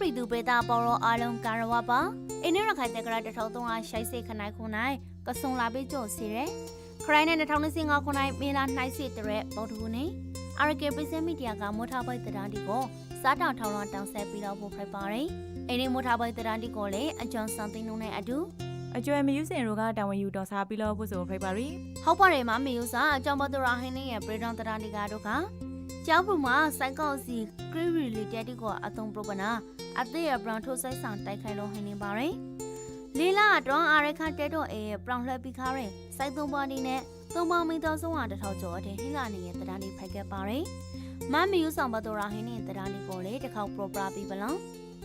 ပြည်သူပြည်သားပေါ်ရောအားလုံးကာရဝပါအင်းရခိုင်တက္ကရာ1300ရှိုက်စိတ်ခနိုင်ခုနိုင်ကဆုံလာပေးကြစီရဲခရိုင်နဲ့2025ခုနိုင်မေလာနှိုက်စစ်တဲ့ပေါ်တူနေအာရကေပစ္စမီဒီယာကမောထားပိုက်တရန်ဒီကိုစားတောင်ထောင်းလောင်းတောင်းဆက်ပြီးတော့ပို့ဖိုက်ပါတယ်အင်းမောထားပိုက်တရန်ဒီကိုလည်းအကျော်စံသိန်းလုံးနဲ့အတူအကျွဲမယူစင်တို့ကတာဝန်ယူတော်စားပြီးတော့ဖို့ဆိုဖိတ်ပါရီဟုတ်ပါတယ်မမေယူစာအကြောင်းပေါ်သူရဟင်းနေရဲ့ပရိဒန်တရန်ဒီကာတို့က ကျောင်းပူမှာစိုက်ကောက်စီဂရီရီလီတက်တီကိုအသုံးပရပနာအသေးရဘရန်ထိုဆိုင်ဆောင်တိုက်ခိုင်လို့ဟင်းနေပါတယ်လေးလာတော့အာရခတက်တော့အေပရောင်လှက်ပြီးခါရင်စိုက်သုံးပါးနေနဲ့သုံးပါးမင်းတော်ဆုံးဟာတစ်ထောက်ကျော်အထင်ဟင်းလာနေရဲ့တရန်ဒီဖိုက်ခဲ့ပါတယ်မမေယူဆောင်ပေါ်သူရဟင်းနေတရန်ဒီကိုလေတစ်ခေါက်ပရိုပရာပြီးပလောင်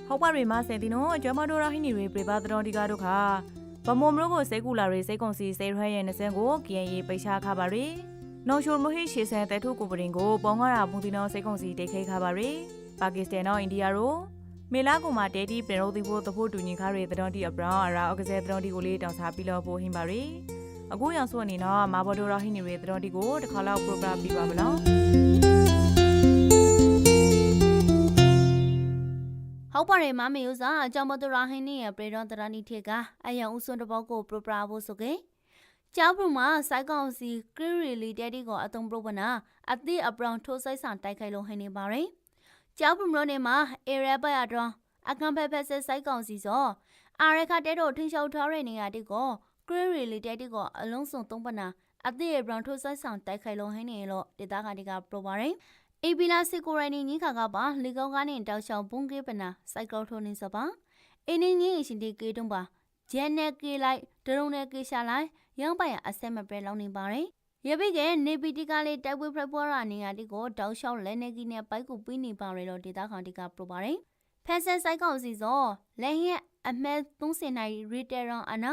ဟုတ်ပါရီမဆင်တီနိုအကျွဲမတော်ရဟိနီရီပြပါတော်ဒီကားတို့ခါဗမုံမလို့ကိုစိတ်ကူလာရီစိတ်ကုံစီစိတ်ရရဲ့နစင်ကို KNY ပိတ်ချခပါရီ နော်ရှိုမဟိရှေဆန်တဲထုကိုပရင်ကိုပေါငါရာဘူးတီနောစိတ်ကုံစီတိတ်ခိခပါရီပါကစ္စတန်နော်အိန္ဒိယတို့မေလာကူမှာတဲတီပင်ရိုသီဖို့တဖို့တူညီခါရီတတော်တီအပရောအရာအကစဲတတော်တီကိုလေးတောင်စားပြီးတော့ပို့ဟင်းပါရီအခုရောက်ဆိုအနေနော်မာဘော်ဒိုရဟိနီရီတတော်တီကိုတစ်ခါလောက်ပရိုဂရမ်ပြီးပါမလားဟုတ်ပါတယ်မမေယူစာအကြောင်းပေါ်သူရဟင်းနေရဲ့ပရိဒန်တရန်ဒီထေကအယံဦးစွန်းတဘောကိုပရိုပရာဖို့ဆိုကေ ကျောင်းပူမှာစိုက်ကောင်စီဂရီရီလီတက်တီကိုအသုံးပရပနာအသည့်အပရောင်ထိုးဆိုင်ဆောင်တိုက်ခိုက်လို့ဟင်းနေပါတယ်ကျောင်းပူမလို့နေမှာအေရဘတ်ရတော့အကန်ဖက်ဖက်ဆက်စိုက်ကောင်စီစောအာရခတဲတို့ထင်းလျှောက်ထားတဲ့နေရာတိကိုဂရီရီလီတက်တီကိုအလုံးစုံသုံးပနာအသည့်အပရောင်ထိုးဆိုင်ဆောင်တိုက်ခိုက်လို့ဟင်းနေလို့ဒေတာကတိကပရိုပါတယ်အေဘီလာစီကိုရိုင်းနီညီခါကပါလီကောင်းကားနဲ့တောက်ချောင်ပုံကေးပနာစိုက်ကလောထိုနေစပါအင်းင်းကြီးရှင်ဒီကေတုံးပါဂျန်နဲ့ကေလိုက်ဒရုံနဲ့ကေရှာလိုက် ရောင်းပိုင်အဆက်မပဲလောင်းနေပါတယ်ရပိကနေပီတီကလေးတိုက်ပွဲဖက်ပေါ်ရာနေရာတီကိုတောက်လျှောက်လဲနေကြီးနဲ့ပိုက်ကူပြီးနေပါရလို့ဒေတာခေါင်တီကပရိုပါတယ်ဖက်ဆန်ဆိုင်ကောင်စီစောလဲရဲ့အမဲ30နိုင်ရီတယ်ရန်အနာ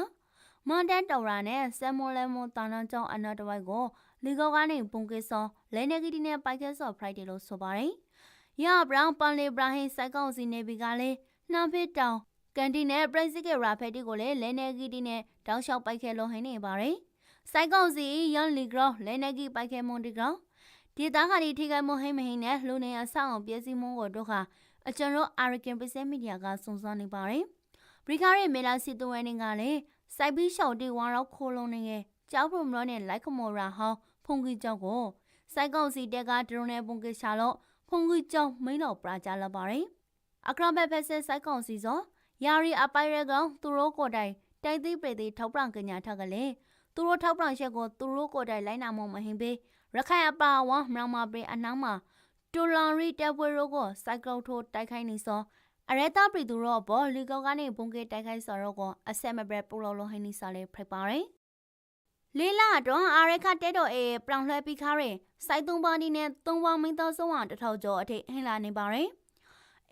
မွန်တန်တော်ရာနဲ့ဆမ်မိုလဲမွန်တာနန်ကျောင်းအနာတဝိုက်ကိုလီကောကနေပုံကေဆောလဲနေကီတီနဲ့ပိုက်ကက်ဆော့ဖရိုက်တယ်လို့ဆိုပါတယ်။ရဘရောင်ပန်လီဘရာဟင်စိုက်ကောင်စီနေပြီကလည်းနှမ်းဖစ်တောင် ကန်တီနဲ့ပရိစစ်ကရာဖက်တီကိုလည်းလဲနေကီတီနဲ့တောင်းလျှောက်ပိုက်ခဲလို့ဟင်းနေပါတယ်။စိုက်ကောင်စီယန်လီဂရောလဲနေကီပိုက်ခဲမွန်တီကောင်ဒီသားခါဒီထိခိုက်မဟိမဟိနဲ့လူနေအဆောက်အောင်ပြည့်စည်မှုကိုတို့ခါအကျွန်တော် American Business Media ကစုံစမ်းနေပါတယ်။ဘရီကာရဲ့မေလာစီတိုဝဲနေကလည်းစိုက်ပြီးရှောက်တီဝါတော့ခိုးလုံးနေရဲ့ကျောက်ပရုံရောနဲ့လိုက်ခမော်ရာဟောင်းဖုန်ကြီးကျောက်ကိုစိုက်ကောင်စီတက်ကဒရုန်းနဲ့ပုံကရှာလို့ဖုန်ကြီးကျောက်မိန်တော်ပရာကြလာပါတယ်အခရဘက်ဖက်ဆက်စိုက်ကောင်စီစော ယာရီအပိုင်ရကောင်သူတို့ကိုယ်တိုင်တိုက်သိပရိသိထောက်ပံ့ကညာထက်ကလေးသူတို့ထောက်ပံ့ချက်ကိုသူတို့ကိုယ်တိုင်လိုက်နာမှုမဟင်ပေးရခိုင်အပါဝါမလောင်မပေးအနောက်မှာတူလွန်ရီတက်ပွဲရိုကိုစိုက်ကလုတ်ထိုးတိုက်ခိုင်းနေစောအရဲတာပြည်သူတော့ဘောလီကောကနေဘုံကေတိုက်ခိုက်စောတော့ကိုအဆက်မဘရက်ပူလော်လိုဟင်းနီစာလေးဖိတ်ပါတယ်လေးလာတော့အာရခတဲတော်အေပရောင်လှဲပြီးခါရင်စိုက်သုံးပါးဒီနဲ့သုံးပါးမင်းသားဆုံးအောင်တစ်ထောက်ကျော်အထိဟင်လာနေပါရင်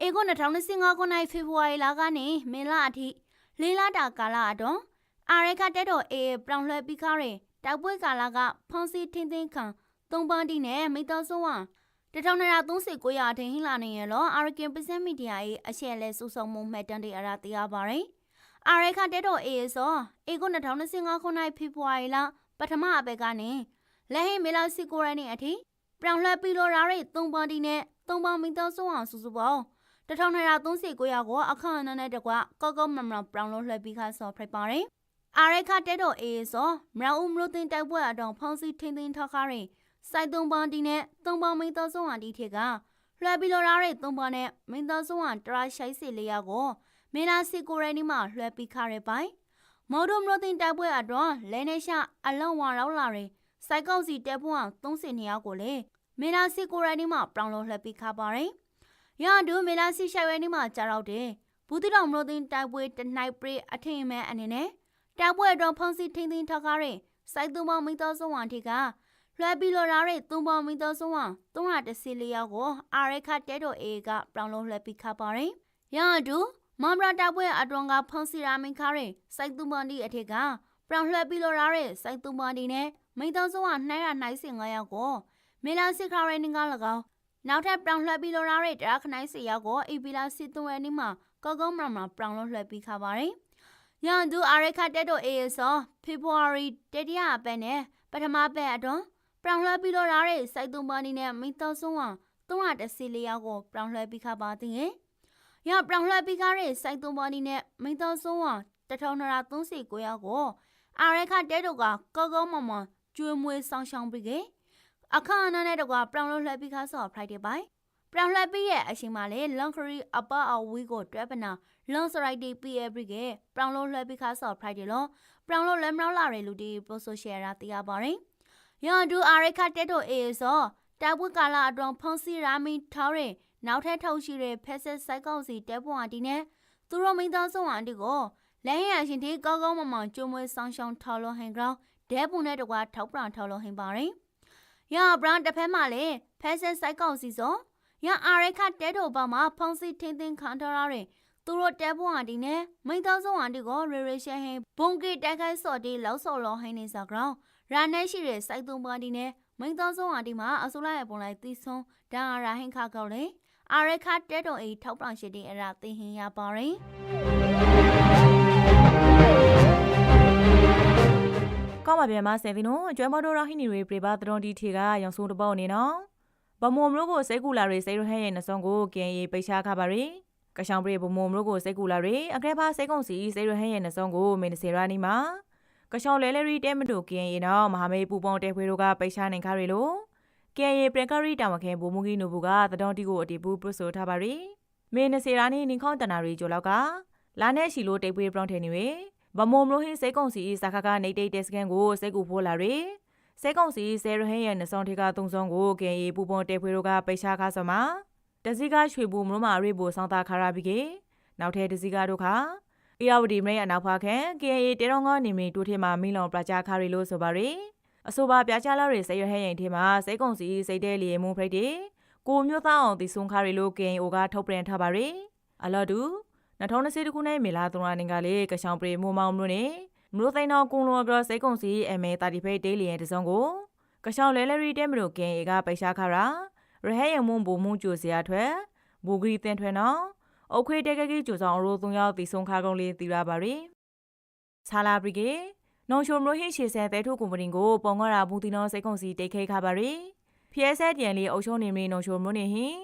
အေကို2025ခုနှစ်ဖေဖော်ဝါရီလကနေမေလအထိလေးလတာကာလအတွင်းအာရခတဲတော်အေပရောင်လှဲပြီးခါရင်တောက်ပွဲကာလကဖုန်စီထင်းထင်းခံသုံးပါးဒီနဲ့မင်းသားဆုံးအောင်တထောင်နရာ39ရာအထင်ဟင်လာနေရလောအာရကန်ပစမီဒီယာရဲ့အရှက်လဲစူဆုံမှုမှတ်တမ်းတွေအရာတရားပါရင်အာရခတဲတော်အေဆိုအေကို2025ခုနှစ်ဖေဖော်ဝါရီလပထမအပတ်ကနေလက်ဟိမေလာစီကိုရန်နေအထိပြောင်လှပီလိုရာရိသုံးပါးတီနဲ့သုံးပါးမီတောဆုံးအောင်စုစုပေါင်း 1239ရာကိုအခန့်အနားနဲ့တကွကောကောမမပြောင်လို့လှပြီးခါဆော်ဖိပါတယ်အာရခတဲတော်အေဆိုမရဦးမလို့တင်တိုက်ပွဲအတော့ဖောင်းစီထင်းထင်းထောက်ခါရင်စိုက်သုံးပါးတီနဲ့သုံးပါးမီတောဆုံးအောင်တီထက်ကလွှဲပြီးလိုရာရိသုံးပါးနဲ့မင်းတောဆုံးအောင်တရာရှိုက်စီလေးရာကိုမေလာစီကိုရန်ဒီမှာလွှဲပြီးခါရပိုင်မော်ဒိုမလို့တင်တိုက်ပွဲအတော့လဲနေရှာအလောင်းဝါရောက်လာရင်စိုက်ကောက်စီတက်ဖို့အောင်30နေရောက်ကိုလေမေလာစီကိုရိုင်းဒီမှာပြောင်းလို့လှပ်ပြီးခါပါတယ်။ ရန်ဒူမေလာစီရှိုင်ဝဲဒီမှာကြာတော့တယ်။ဘူးတိတော်မလို့တင်တိုက်ပွဲတနိုင်ပရိအထင်မဲ့အနေနဲ့တိုက်ပွဲတော့ဖုန်စီထင်းထင်းထောက်ကားရင်စိုက်သူမောင်မိတော်ဆုံးဝံထိကလွှဲပြီးလော်ရာရဲ့သုံးပေါမိတော်ဆုံးဝံ314ရောက်ကိုအာရခတဲတော်အေကပြောင်းလို့လှပ်ပြီးခါပါတယ်။ရန်ဒူမမရာတပ်ပွဲအတွန်ကဖုန်စီရာမင်ခါရင်စိုက်သူမောင်ဒီအထက်ကပြောင်းလှပ်ပြီးလော်ရာရဲ့စိုက်သူမောင်ဒီနဲ့မိန်တော်ဆုံးကနှိုင်းရနှိုင်းစင်9ယောက်ကိုမေလာစစ်ခါရနင်းက၎င်း နောက်ထပ်ပြောင်လှပ်ပြီးလိုရာရဲ့တရာခနိုင်စီယောက်ကိုအီပီလာစစ်သွဲနေမှာကောကောမရမပြောင်လို့လှပ်ပြီးခါပါတယ်။ရန်သူအာရခတက်တော့အေးစောဖေဖော်ဝါရီတတိယအပတ်နဲ့ပထမပတ်အတွန်းပြောင်လှပ်ပြီးလိုရာရဲ့စိုက်သွန်ပါနီနဲ့မိတော်ဆုံးက314ယောက်ကိုပြောင်လှပ်ပြီးခါပါသည်။ရပြောင်းလှပြီးကားရဲ့စိုက်သွန်ပေါ်ဒီနဲ့မိတော်ဆုံးအောင်တထောင်နရာ39ရောက်ကိုအာရခတဲတို့ကကောကောမမကျွေးမွေးဆောင်ရှောင်းပြီးက အခါအနာနဲ့တော့ကပြောင်းလို့လှပြီးကားဆော့ Friday ပိုင်းပြောင်းလှပြီးရဲ့အချိန်မှာလေ luxury အပအဝီကိုတွဲပနာ long variety PA ပြီးကပြောင်းလို့လှပြီးကားဆော့ Friday လို့ပြောင်းလို့လက်မလောက်လာတဲ့လူဒီ pro social ရာတရားပါတယ်ရန်ဒူအာရခတဲတို့အေဆောတာဝတ်ကာလာအတွန်းဖုန်စီရာမီထောင်းရင်နောက်ထပ်ထုတ်ရှိတဲ့ဖက်ဆက်စိုက်ကောက်စီတဲပွန်အတီနဲ့သူတို့မိသားစုအတီကိုလဲရရှင်တီကောက်ကောက်မမောင်ကျွမွေးဆောင်ရှောင်းထော်လို့ဟင်ကောင်ဒဲပွန်နဲ့တကွာထောက်ပရံထော်လို့ဟင်ပါရင် ရဘရန်တစ်ဖက်မှာလေဖက်ဆက်စိုက်ကောက်စီစောရအာရခတဲတို့ဘာမှာဖုန်စီထင်းထင်းခံထားရတဲ့သူတို့တဲပွန်အတီနဲ့မိသားစုအတီကိုရေရေရှဲဟင်ဘုံကေတိုက်ခိုက်စော်တီလောက်စော်လို့ဟင်နေစကောင် ရာနဲ့ရှိတဲ့စိုက်သုံးပါတီနဲ့မိသားစုအတီမှာအစိုးရရဲ့ပုံလိုက်သီးဆုံးဒါရာဟင်ခါကောက်လေအာရခတဲတုံအေထောက်ပံရှိတဲ့အရာသိဟင်ရပါရင် ကောင်းပါပြန်မဆယ်ဒီနိုကျွဲမတော်ရဟိနီတွေပြပါတရွန်ဒီထေကရောင်စုံတပေါနေနော်ဘမုံမလို့ကိုစိတ်ကူလာတွေစိတ်ရဟဲရဲ့နှစုံကိုကင်ရီပိတ်ရှားခပါရီကရှောင်းပြေဘမုံမလို့ကိုစိတ်ကူလာတွေအကဲဖာစိတ်ကုံစီစိတ်ရဟဲရဲ့နှစုံကိုမင်းစေရာနီမှာကရှောင်းလဲလဲရီတဲမတို့ကင်ရီနော်မဟာမေပူပေါင်းတဲခွေတို့ကပိတ်ရှားနေခါရီလို့ကင်ရီပရကရီတာမခဲဘူမူဂီနိုဘူးကတတော်တီကိုအတီပူပရဆိုထားပါရီမင်းစေရာနီနင်းခေါတနာရီကြိုလောက်ကလာနဲ့ရှီလိုတိတ်ပွေးပရောင်းထဲနေဝေ ဗမုံမလို့ဟင်းစိတ်ကုံစီစာခကနေတိတ်တဲ့စကန်ကိုစိတ်ကူဖိုးလာရီစိတ်ကုံစီဆယ်ရဟင်းရဲ့နှစောင်းထေကသုံးဆောင်ကိုကင်ရီပူပွန်တဲဖွေတို့ကပိတ်ရှားခါစမှာတစီကရွှေဘူးမလို့မရိဘူဆောင်းတာခါရပြီးကေနောက်ထဲတစီကတို့ခါအေယဝတီမရိအနောက်ဖာခဲကင်ရီတေတော်ငေါနေမီတူထေမှာမီလောင်ပကြခါရီလို့ဆိုပါရီအဆိုပါပြချလာရီစိတ်ရဟင်းရင်ထေမှာစိတ်ကုံစီစိတ်တဲလီမုံဖရိတ်တီကိုမျိုးသားအောင်တီဆုံခါရီလို့ကင်အိုကထုတ်ပြန်ထားပါရီအလော်တူ 2020ခုနှစ်မေလာ3ရက်နေ့ကလေကရှောင်းပရီမိုမောင်မျိုးနဲ့မလို့သိန်းတော်ကုံလောကစိတ်ကုံစီအမေတာတီဖိတ်တေးလီရဲ့တစုံကိုကရှောင်းလဲလဲရီတဲမလို့ကင်အေကပိတ်ရှားခါရာရဟဲယံမွန်ဘူမှုကြိုစရာထွက်ဘူဂရီတင်ထွဲနော်အုတ်ခွေတဲကကြီးကြိုဆောင်အရိုးသုံးယောက်တီဆုံခါကုန်းလေးတီရပါရီဆာလာပရီကေနော်ရှိုမလို့ဟင်းရှေဆဲတဲထုကုမ္ပဏီကိုပုံငါရာဘူးတီနော်စိတ်ကုံစီတိတ်ခဲခါပါရီဖျဲဆက်တန်လေးအုပ်ချုံနေမီနော်ရှိုမလို့နေဟင်း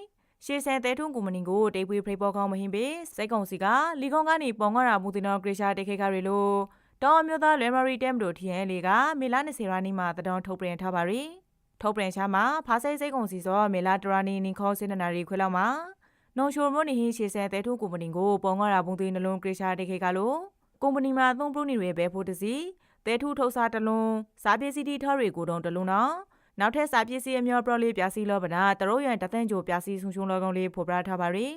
ရှေဆန်တဲထုံကုမ္ပဏီကိုတိတ်ပွေဖရိတ်ပေါ်ကောင်းမဟင်းပေစိတ်ကုံစီကလီကုံကနေပုံငါရာမူတင်တော်ဂရရှာတိတ်ခဲခါရီလို့တောင်မျိုးသားလဲမရီတဲမ်တို့ထီယန်လေးကမေလာ20ရာနီမှာတတော်ထုတ်ပြန်ထားပါရီထုတ်ပြန်ချမှာဖားစိတ်စိတ်ကုံစီစောမေလာတရာနီနင်ခေါ်စင်နာရီခွဲလောက်မှာနော်ရှိုမလို့နေဟင်းရှေဆန်တဲထုံကုမ္ပဏီကိုပုံငါရာမူတင်နှလုံးဂရရှာတိတ်ခဲကလို့ကုမ္ပဏီမှာသုံးပရုနေတွေပဲဖို့တစီတဲထုထုတ်စားတလုံးစားပစ္စည်းတီထော်တွေကိုတုံးတလုံးနော် နောက်ထပ်စာပစ္စည်းအမျိုးပရော်လေးပြစီလောပနာတရုတ်ရန်တသန့်ကြိုပြစီဆုံရှုံလောကောင်လေးဖော်ပြထားပါရီ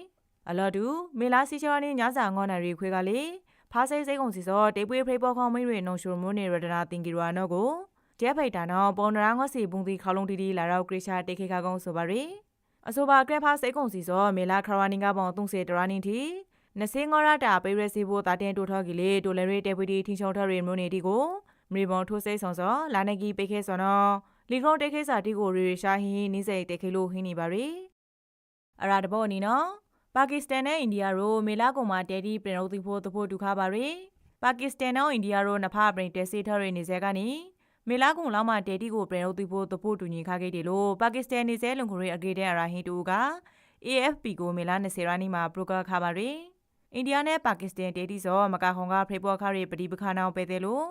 အလော်တူမေလာစီချောနီညစာငေါနာရီခွေးကလေးဖားစိတ်စိတ်ကုန်စီစောတေပွေးဖရိပေါ်ခေါမိတွေနုံရှုံမွနေရတနာတင်ကီရဝါနောကိုကျဲဖိတ်တာနော်ပုံနရာငေါစီပုံတီခေါလုံးတီတီလာတော့ဂရိရှာတေခေခါကုန်းဆိုပါရီအဆိုပါကရက်ဖားစိတ်ကုန်စီစောမေလာခရဝါနီကပေါင်သုံးစေတရာနီတီနစင်းငေါရတာပိရစီဖို့တာတင်တိုထော်ကီလေတိုလရီတေပွေးတီထင်းချောင်းထရီမွနေတီကိုမြေပုံထိုးစိတ်ဆောင်စောလာနေကီပိခဲစောနော် လီကောတေခိစာတီကိုရီရီရှာဟင်းနီးစိတ်တေခိလို့ဟင်းနေပါရီအရာတဘောနီနော်ပါကစ္စတန်နဲ့အိန္ဒိယတို့မေလာကုံမှာတဲဒီပြင်ရုပ်သီဖို့သဖို့ဒုခပါရီပါကစ္စတန်နဲ့အိန္ဒိယတို့နဖပရင်တဲစီထရီနေစေကနေမေလာကုံလောက်မှာတဲဒီကိုပြင်ရုပ်သီဖို့သဖို့တူညီခခဲ့တယ်လို့ပါကစ္စတန်နေစေလုံခရီအဂေတဲ့အရာဟင်းတူက AFP ကိုမေလာ20ရာနီမှာပရိုကာခပါရီအိန္ဒိယနဲ့ပါကစ္စတန်တဲဒီစောမကာဟွန်ကဖေပေါ်ခရီပဒီပခါနောင်ပဲတယ်လို့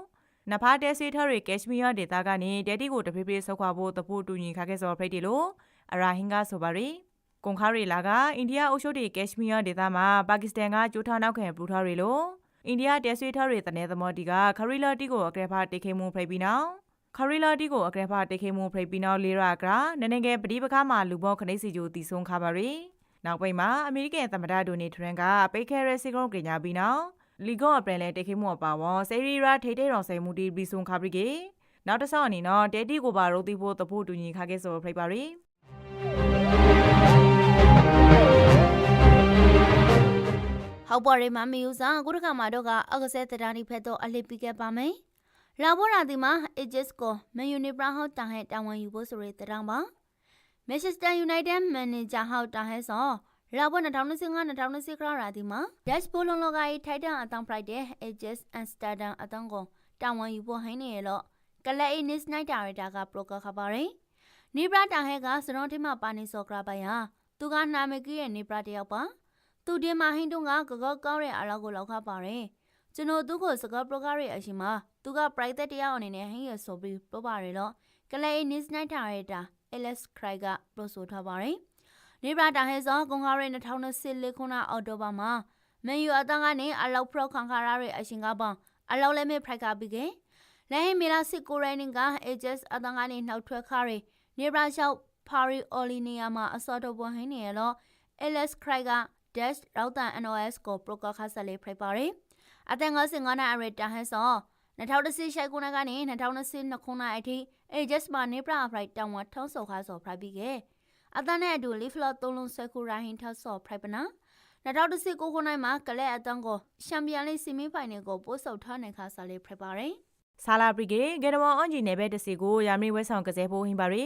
နဖာတဲစီထရီကက်ရှမီးယားဒေသကနေတဲတီကိုတဖေးဖေးဆုတ်ခွာဖို့တဖို့တူညီခခဲ့စောဖိတ်တီလို့အရာဟင်ကဆိုပါရီကွန်ခါရီလာကအိန္ဒိယအုပ်ချုပ်တဲ့ကက်ရှမီးယားဒေသမှာပါကစ္စတန်ကကျိုးထားနောက်ခံပူထားရီလို့အိန္ဒိယတဲဆွေထရီတနေသမော်တီကခရီလာတီကိုအကဲဖာတိခေမှုဖိတ်ပြီးနောက်ခရီလာတီကိုအကဲဖာတိခေမှုဖိတ်ပြီးနောက်လေးရာကနနေငယ်ပဒီပခါမှာလူပေါခနိစီဂျိုတီဆုံခါပါရီနောက်ပိတ်မှာအမေရိကန်သမ္မတဒိုနယ်ထရန်ကပိတ်ခဲရဲစီကုန်းကညာပြီးနောက် လီဂော့အပရန်လဲတိခိမှုအပါဝေါ်ဆေရီရာထိတ်ထိတ်တော်ဆိုင်မှုတီဘီဆုံခါပရိကေနောက်တစ်ဆောက်အနေနော်တဲတီကိုပါရိုတီဖို့တဖို့တူညီခါခဲ့ဆိုဖိတ်ပါရီဟောက်ပေါ်ရီမမီယူစာကုရကမာတော့ကအကစဲတရာနီဖက်တော့အလိပိကပါမယ်လာဘောရာဒီမှာ Aegis ကိုမန်ယူနီပရာဟောက်တာဟဲတာဝန်ယူဖို့ဆိုရတဲ့တောင်ပါ Manchester United Manager ဟောက်တာဟဲဆို လာဘော2025-2026ခရရာဒီမှာ Dutch ဘောလုံးလောကကြီးထိုက်တန်အတောင်ပရိုက်တဲ့ Aegis Amsterdam အတောင်ကိုတာဝန်ယူဖို့ဟင်းနေရလို့ကလဲအင်းနစ်နိုက်တာရတာကပရိုကခပါရင်နီပရာတာဟဲကစရုံးထမပါနေစောကရပါယာသူကနာမကီရဲ့နီပရာတယောက်ပါသူဒီမာဟင်းတုံးကကကောကောင်းတဲ့အလောက်ကိုလောက်ခပါတယ်ကျွန်တော်သူ့ကိုစကားပရိုဂရရဲ့အရှင်မှာသူက private တရားအနေနဲ့ဟင်းရဆိုပြီးပြောပါတယ်လို့ကလေး news night ထားရတာ Alex Craig ကပြောဆိုထားပါတယ် နေဘရာတာဟဲဇောကွန်ကာရဲ2024ခုနှစ်အောက်တိုဘာမှာမန်ယူအတန်းကနေအလောက်ဖရောက်ခံခါရရဲ့အရှင်ကပေါင်းအလောက်လည်းမဲ့ဖရိုက်ကပြီးကလဲဟင်မီလာစစ်ကိုရိုင်းက AJS အတန်းကနေနှောက်ထွက်ခါရနေဘရာရှောက်ပါရီအော်လီနီယာမှာအစောတော့ပေါ်ဟင်းနေရလို့ Alex Craig က dash ရောက်တန် NOS ကို broker ခါဆက်လေးဖိတ်ပါတယ်အတန်55နာရီတာဟန်ဆော2010ရှိုက်ခုနကနေ2020ခုနအထိ AJS မှာနေပရာဖရိုက်တောင်ဝထုံးဆော်ခါဆော်ဖရိုက်ပြီးခဲ့ အတန်နဲ့အတူ leaf lot သုံးလုံးဆွဲခုရိုင်းဟင်ထောက်ဆော်ဖရိုက်ပနာ2019ခုနှစ်မှာကလဲအတန်ကိုချန်ပီယံလိဆီမီဖိုင်နယ်ကိုပို့ဆော်ထားနေခါဆက်လေးဖိတ်ပါတယ်ဆာလာပရီကေဂေဒဝွန်အွန်ဂျီနယ်ဘဲတစီကိုယာမီဝဲဆောင်ကစားဖို့ဟင်ပါရီ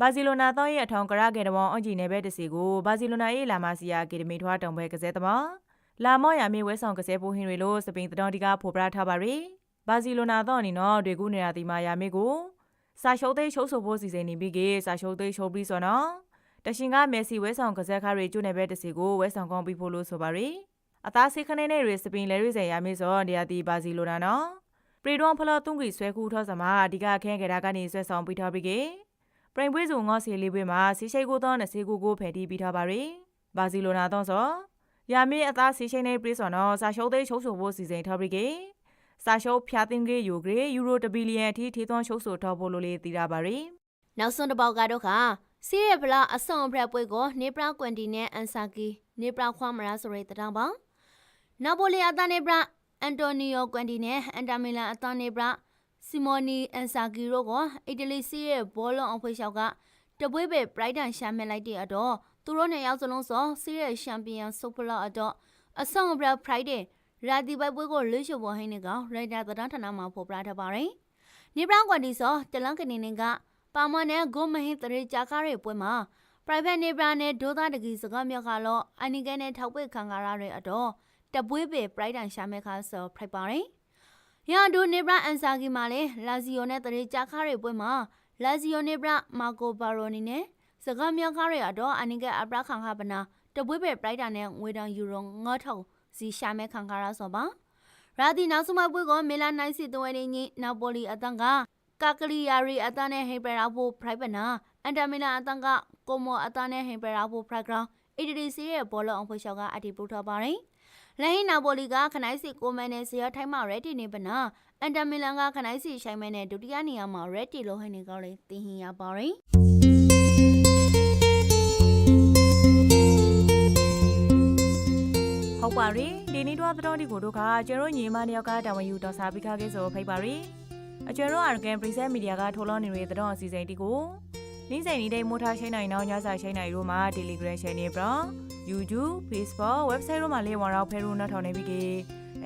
ဘာစီလိုနာတောင်းရဲ့အထောင်ကရဂေဒဝွန်အွန်ဂျီနယ်ဘဲတစီကိုဘာစီလိုနာရဲ့လာမစီယာအကယ်ဒမီထွားတောင်ပွဲကစားသမားလာမော့ယာမီဝဲဆောင်ကစားဖို့ဟင်ရီလို့စပိန်တတော်ဒီကဖော်ပြထားပါရီဘာစီလိုနာတော့အနေနော်တွေကူနေရာဒီမာယာမီကိုစာရှုံးသိရှုံးဆိုဖို့စီစဉ်နေပြီးကေစာရှုံးသိရှုံးပြီးဆိုတော့ တရှင်ကမက်ဆီဝဲဆောင်ကစားခါရီကျွနယ်ဘဲတစီကိုဝဲဆောင်ကောင်းပြီးဖို့လို့ဆိုပါရီအသားစိခနေနဲ့ရီစပိန်လဲရီစေယာမီဆိုနေရာဒီဘာစီလိုနာနော်ပရီဒွန်ဖလာတုံးကြီးဆွဲခုထောစမှာအဓိကခဲကြတာကနေဆွဲဆောင်ပြီးထားပြီးကေပရိန်ပွဲစုငေါစီလေးပွဲမှာစီရှိတ်ကိုတော့နစီကိုကိုဖယ်တီးပြီးထားပါရီဘာစီလိုနာတော့ဆိုယာမီအသားစီရှိတ်နေပြေးစော်တော့စာရှုံးသိချုပ်ဆိုဖို့စီစဉ်ထားပြီးကေစာရှုံးဖျားတင်ကေယူဂရေယူရိုတဘီလီယံအထိထေးသွန်းချုပ်ဆိုထားဖို့လိုလေးတည်တာပါရီနောက်ဆုံးတစ်ပေါက်ကတော့ခါ စီးရဗလာအဆုံအဖရက်ပွဲကိုနေပရာကွန်တီနဲ့အန်ဆာကီနေပရာခွာမရာဆိုတဲ့တောင်ပေါင်းနာပိုလီအတန်နေပရာအန်တိုနီယိုကွန်တီနဲ့အန်တာမီလန်အတန်နေပရာစီမိုနီအန်ဆာကီတို့ကအီတလီစီးရဲ့ဘောလုံးအဖွေးလျှောက်ကတပွေးပဲပရိုက်တန်ရှာမဲ့လိုက်တဲ့အတော့သူတို့နဲ့ရောက်စလုံးစောစီးရဲ့ချန်ပီယံဆုပလာအတော့အဆုံအဖရက်ဖရိုက်ဒေးရာဒီဘိုက်ပွဲကိုလွှတ်ချပေါ်ဟင်းနေကရိုက်တာသတင်းဌာနမှာဖော်ပြထားပါတယ်နေပရာကွန်တီဆိုတလန်ကနေနေက ပါမနဲ့ဂုမဟင်တရေကြာကားရဲ့ပွဲမှာ private နေပရာနဲ့ဒိုသားတကီစကားမြောက်ကတော့အနိကနေထောက်ပိတ်ခံကားရတဲ့အတော့တပွေးပေ pride တန်ရှာမဲ့ခါဆောဖိုက်ပါတယ်။ရန်ဒိုနေပရာအန်ဆာကီမှာလေလာဇီယိုနဲ့တရေကြာကားရဲ့ပွဲမှာလာဇီယိုနေပရာမာကိုဘာရိုနီနဲ့စကားမြောက်ကားရဲ့အတော့အနိကအပရာခံခါပနာတပွေးပေ pride တန်နဲ့ငွေတန်ယူရို9000စီရှာမဲ့ခံကားရဆောပါ။ရာဒီနောက်ဆုံးမပွဲကမီလာနိုင်စီသွဲနေညနာပိုလီအတန်က ကာကလီယာရီအတန်းနဲ့ဟိပရာဖို့ private နာအန်တာမီလာအတန်းကကိုမောအတန်းနဲ့ဟိပရာဖို့ background အီတလီစီရဲ့ဘောလုံးအဖွေးလျှောက်ကအတီပူထားပါတယ်။လိုင်းနာပိုလီကခနိုင်းစီကိုမန်နဲ့ဇီယာထိုင်းမှာ ready နေပနာအန်တာမီလန်ကခနိုင်းစီရှိုင်းမဲနဲ့ဒုတိယနေရာမှာ ready လို့ဟိနေကောင်းလေးတင်ဟင်ရပါတယ်။ဟုတ်ပါရီဒီနေ့တော့တော်ဒီကိုတို့ကကျွတော်ညီမနှစ်ယောက်ကတာဝန်ယူတော်စားပြီးခါခဲ့ဆိုဖိတ်ပါရီ အကျွတော်အာဂန်ပရိဆက်မီဒီယာကထိုးလောင်းနေတဲ့တော်အစီအစဉ်တီကိုနေ့စဉ်နေ့တိုင်းမိုးထားရှိနိုင်အောင်ညစာရှိနိုင်တို့မှာ Telegram channel ပြ YouTube Facebook website တို့မှာလေးဝါရောက်ဖဲလို့နောက်ထောင်နေပြီကေ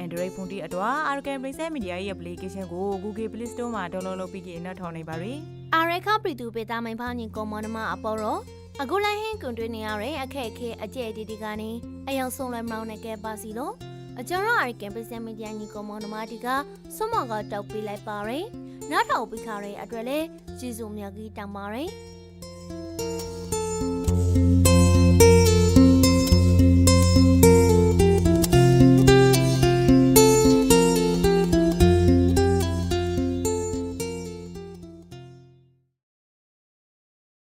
Android ဖုန်းတီအတော့ Argan Princess Media ရဲ့ application ကို Google Play Store မှာ download လုပ်ပြီးကေနောက်ထောင်နေပါရီအာရခပရီတူပေတာမိုင်ဖာညင်ကောမွန်နမအပေါ်တော့အခုလည်းဟင်းကွန်တွင်းနေရတဲ့အခက်အခဲအကျဲတီတီကနေအယောင်ဆုံးလွယ်မလောင်းနဲ့ကဲပါစီလို့ အကျော်ရအရီကင်ပစမီဒီယာညီကောမွန်နမတီကဆွမောကတောက်ပေးလိုက်ပါရယ်နောက်ထောက်ပြီးခါရယ်အတွက်လဲကျေးဇူးမြတ်ကြီးတောင်းပါရယ်